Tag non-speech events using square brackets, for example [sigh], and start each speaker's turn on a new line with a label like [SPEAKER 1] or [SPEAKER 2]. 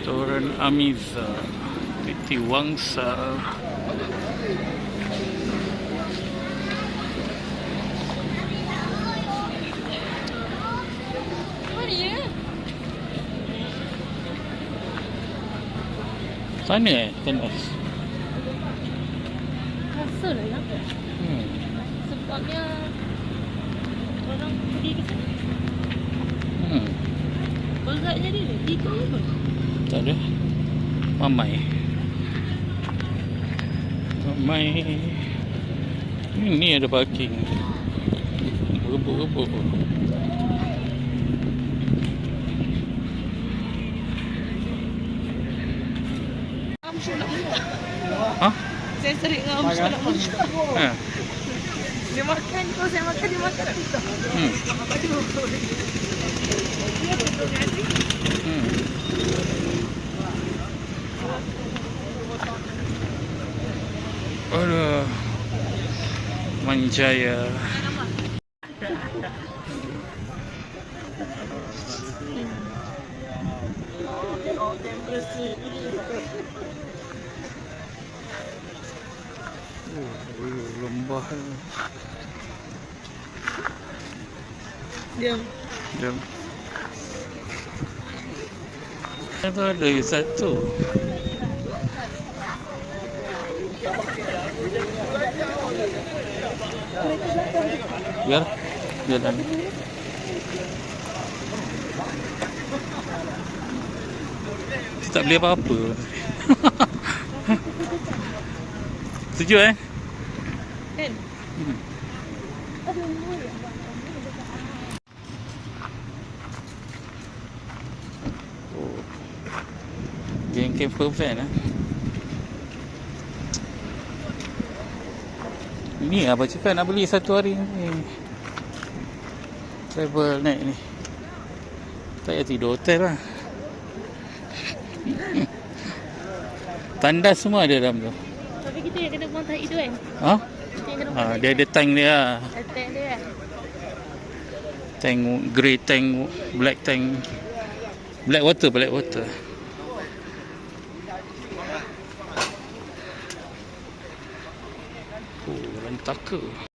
[SPEAKER 1] Restoran Amiza Titi Wangsa? Sana eh tenas
[SPEAKER 2] Rasa lah ya.
[SPEAKER 1] hmm.
[SPEAKER 2] Sebabnya orang pergi ke sana.
[SPEAKER 1] hmm.
[SPEAKER 2] Berat jadi dia. Tiga apa?
[SPEAKER 1] Tak ada Mamai Mamai Ini ada parking Rebuk-rebuk
[SPEAKER 2] makan.
[SPEAKER 1] Ha?
[SPEAKER 2] Saya sering dengan Amsyah nak makan.
[SPEAKER 1] Ha?
[SPEAKER 2] Dia makan, kalau saya makan, dia makan tak?
[SPEAKER 1] Hmm.
[SPEAKER 2] Aduh. Dia betul nanti.
[SPEAKER 1] Hmm. Aduh. Manjaya. Oh, lembah.
[SPEAKER 2] Dia
[SPEAKER 1] Jom. Itu ada satu. Biar jalan. Kita tak beli apa-apa. [laughs] Setuju eh?
[SPEAKER 2] kan?
[SPEAKER 1] Hmm. Oh. Geng camper van ah. Ini apa cakap nak beli satu hari ni. Travel naik ni. Tak payah tidur hotel lah. Tandas semua ada dalam tu.
[SPEAKER 2] Tapi kita yang kena buang tahi tu kan?
[SPEAKER 1] Ha?
[SPEAKER 2] Kita yang kena buang
[SPEAKER 1] ha dia ada tank dia lah.
[SPEAKER 2] Attack dia kan?
[SPEAKER 1] Tank grey tank, black tank. Black water, black water. Oh, rentaka.